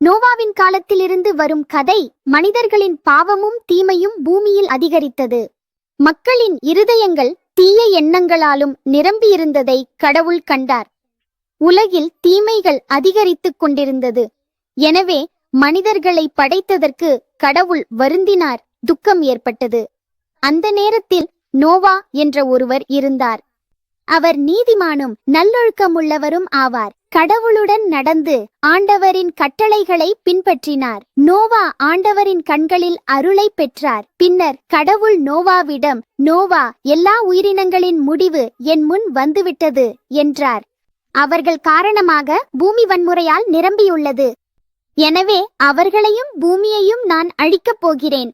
நோவாவின் காலத்திலிருந்து வரும் கதை மனிதர்களின் பாவமும் தீமையும் பூமியில் அதிகரித்தது. மக்களின் இருதயங்கள் தீய எண்ணங்களாலும் நிரம்பியிருந்ததை கடவுள் கண்டார். உலகில் தீமைகள் அதிகரித்துக் கொண்டிருந்தது. எனவே மனிதர்களை படைத்ததற்கு கடவுள் வருந்தினார் துக்கம் ஏற்பட்டது. அந்த நேரத்தில் நோவா என்ற ஒருவர் இருந்தார். அவர் நீதிமானும் நல்லொழுக்கமுள்ளவரும் ஆவார். கடவுளுடன் நடந்து ஆண்டவரின் கட்டளைகளை பின்பற்றினார். நோவா ஆண்டவரின் கண்களில் அருளை பெற்றார். பின்னர் கடவுள் நோவாவிடம் நோவா எல்லா உயிரினங்களின் முடிவு என் முன் வந்துவிட்டது என்றார். அவர்கள் காரணமாக பூமி வன்முறையால் நிரம்பியுள்ளது. எனவே அவர்களையும் பூமியையும் நான் அழிக்கப் போகிறேன்.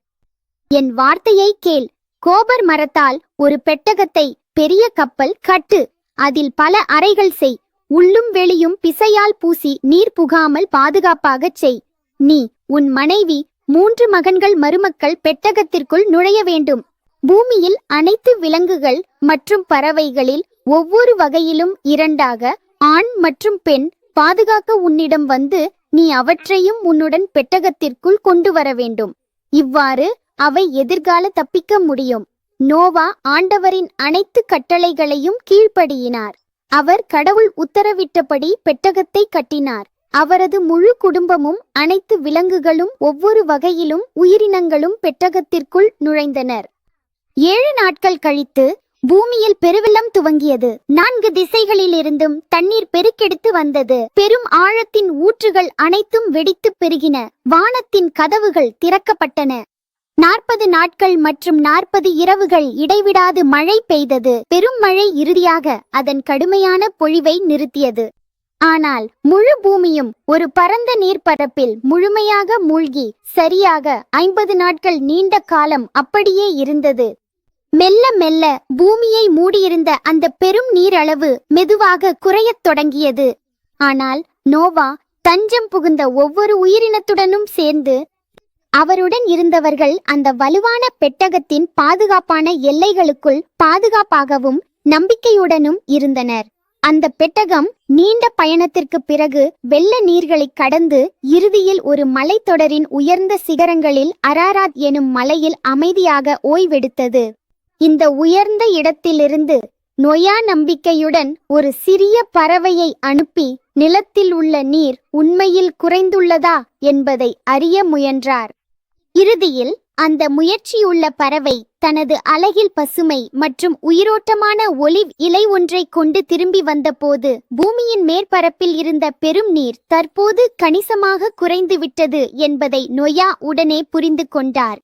என் வார்த்தையை கேள். கோபர் மரத்தால் ஒரு பெட்டகத்தை பெரிய கப்பல் கட்டு. அதில் பல அறைகள் செய். உள்ளும் வெளியும் பிசையால் பூசி நீர் புகாமல் பாதுகாப்பாகச் செய். நீ உன் மனைவி மூன்று மகன்கள் மருமக்கள் பெட்டகத்திற்குள் நுழைய வேண்டும். பூமியில் அனைத்து விலங்குகள் மற்றும் பறவைகளில் ஒவ்வொரு வகையிலும் இரண்டாக ஆண் மற்றும் பெண் பாதுகாக்க உன்னிடம் வந்து நீ அவற்றையும் உன்னுடன் பெட்டகத்திற்குள் கொண்டு வர வேண்டும். இவ்வாறு அவை எதிர்கால தப்பிக்க முடியும். நோவா ஆண்டவரின் அனைத்து கட்டளைகளையும் கீழ்ப்படியினார். அவர் கடவுள் உத்தரவிட்டபடி பெட்டகத்தை கட்டினார். அவரது முழு குடும்பமும் அனைத்து விலங்குகளும் ஒவ்வொரு வகையிலும் உயிரினங்களும் பெட்டகத்திற்குள் நுழைந்தனர். ஏழு நாட்கள் கழித்து பூமியில் பெருவெள்ளம் துவங்கியது. நான்கு திசைகளிலிருந்தும் தண்ணீர் பெருக்கெடுத்து வந்தது. பெரும் ஆழத்தின் ஊற்றுகள் அனைத்தும் வெடித்து பெருகின. வானத்தின் கதவுகள் திறக்கப்பட்டன. நாற்பது நாட்கள் மற்றும் நாற்பது இரவுகள் இடைவிடாது மழை பெய்தது. பெரும் மழை இறுதியாக அதன் கடுமையான பொழிவை நிறுத்தியது. ஆனால் முழு பூமியும் ஒரு பரந்த நீர்ப்பரப்பில் முழுமையாக மூழ்கி சரியாக ஐம்பது நாட்கள் நீண்ட காலம் அப்படியே இருந்தது. மெல்ல மெல்ல பூமியை மூடியிருந்த அந்த பெரும் நீரளவு மெதுவாக குறையத் தொடங்கியது. ஆனால் நோவா தஞ்சம் புகுந்த ஒவ்வொரு உயிரினத்துடனும் சேர்ந்து அவருடன் இருந்தவர்கள் அந்த வலுவான பெட்டகத்தின் பாதுகாப்பான எல்லைகளுக்குள் பாதுகாப்பாகவும் நம்பிக்கையுடனும் இருந்தனர். அந்த பெட்டகம் நீண்ட பயணத்திற்கு பிறகு வெள்ள நீர்களை கடந்து இறுதியில் ஒரு மலைத்தொடரின் உயர்ந்த சிகரங்களில் அராராத் எனும் மலையில் அமைதியாக ஓய்வெடுத்தது. இந்த உயர்ந்த இடத்திலிருந்து நொயா நம்பிக்கையுடன் ஒரு சிறிய பறவையை அனுப்பி நிலத்தில் உள்ள நீர் உண்மையில் குறைந்துள்ளதா? என்பதை அறிய முயன்றார். இறுதியில் அந்த முயற்சியுள்ள பறவை தனது அழகில் பசுமை மற்றும் உயிரோட்டமான ஒலிவ் இலை ஒன்றை கொண்டு திரும்பி வந்தபோது பூமியின் மேற்பரப்பில் இருந்த பெரும் நீர் தற்போது கணிசமாக குறைந்துவிட்டது என்பதை நொயா உடனே புரிந்து கொண்டார்.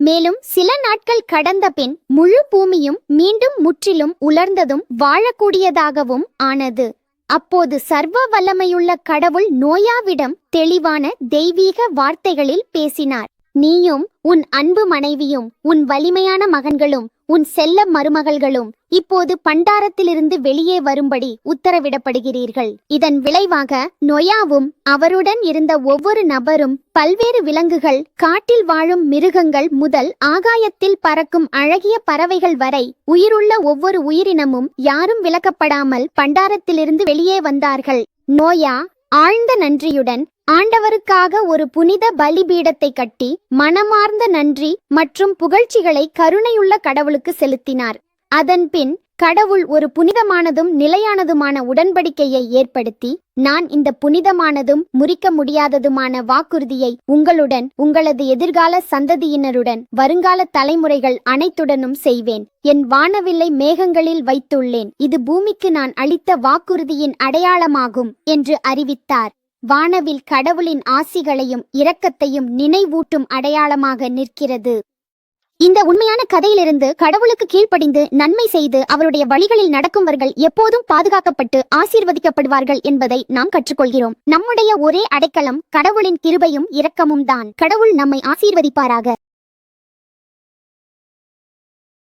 மேலும் சில நாட்கள் கடந்த பின் முழு பூமியும் மீண்டும் முற்றிலும் உலர்ந்ததும் வாழக்கூடியதாகவும் ஆனது. அப்போது சர்வ வல்லமையுள்ள கடவுள் நோயாவிடம் தெளிவான தெய்வீக வார்த்தைகளில் பேசினார். நீயும் உன் அன்பு மனைவியும் உன் வலிமையான மகன்களும் உன் செல்ல மருமகள்களும் இப்போது பண்டாரத்திலிருந்து வெளியே வரும்படி உத்தரவிடப்படுகிறீர்கள். இதன் விளைவாக நொயாவும் அவருடன் இருந்த ஒவ்வொரு நபரும் பல்வேறு விலங்குகள் காட்டில் வாழும் மிருகங்கள் முதல் ஆகாயத்தில் பறக்கும் அழகிய பறவைகள் வரை உயிருள்ள ஒவ்வொரு உயிரினமும் யாரும் விலக்கப்படாமல் பண்டாரத்திலிருந்து வெளியே வந்தார்கள். நோயா ஆழ்ந்த நன்றியுடன் ஆண்டவருக்காக ஒரு புனித பலிபீடத்தை கட்டி மனமார்ந்த நன்றி மற்றும் புகழ்ச்சிகளை கருணையுள்ள கடவுளுக்கு செலுத்தினார். அதன்பின் கடவுள் ஒரு புனிதமானதும் நிலையானதுமான உடன்படிக்கையை ஏற்படுத்தி நான் இந்த புனிதமானதும் முறிக்க முடியாததுமான வாக்குறுதியை உங்களுடன் உங்களது எதிர்கால சந்ததியினருடன் வருங்கால தலைமுறைகள் அனைத்துடனும் செய்வேன். என் வானவில்லை மேகங்களில் வைத்துள்ளேன். இது பூமிக்கு நான் அளித்த வாக்குறுதியின் அடையாளமாகும் என்று அறிவித்தார். வானவில் கடவுளின் ஆசிகளையும் இரக்கத்தையும் நினைவூட்டும் அடையாளமாக நிற்கிறது. இந்த உண்மையான கதையிலிருந்து கடவுளுக்கு கீழ்ப்படிந்து நன்மை செய்து அவருடைய வழிகளில் நடக்கும்வர்கள் எப்போதும் பாதுகாக்கப்பட்டு ஆசீர்வதிக்கப்படுவார்கள் என்பதை நாம் கற்றுக்கொள்கிறோம். நம்முடைய ஒரே அடைக்கலம் கடவுளின் கிருபையும் இரக்கமும் தான் கடவுள் நம்மை ஆசீர்வதிப்பாராக.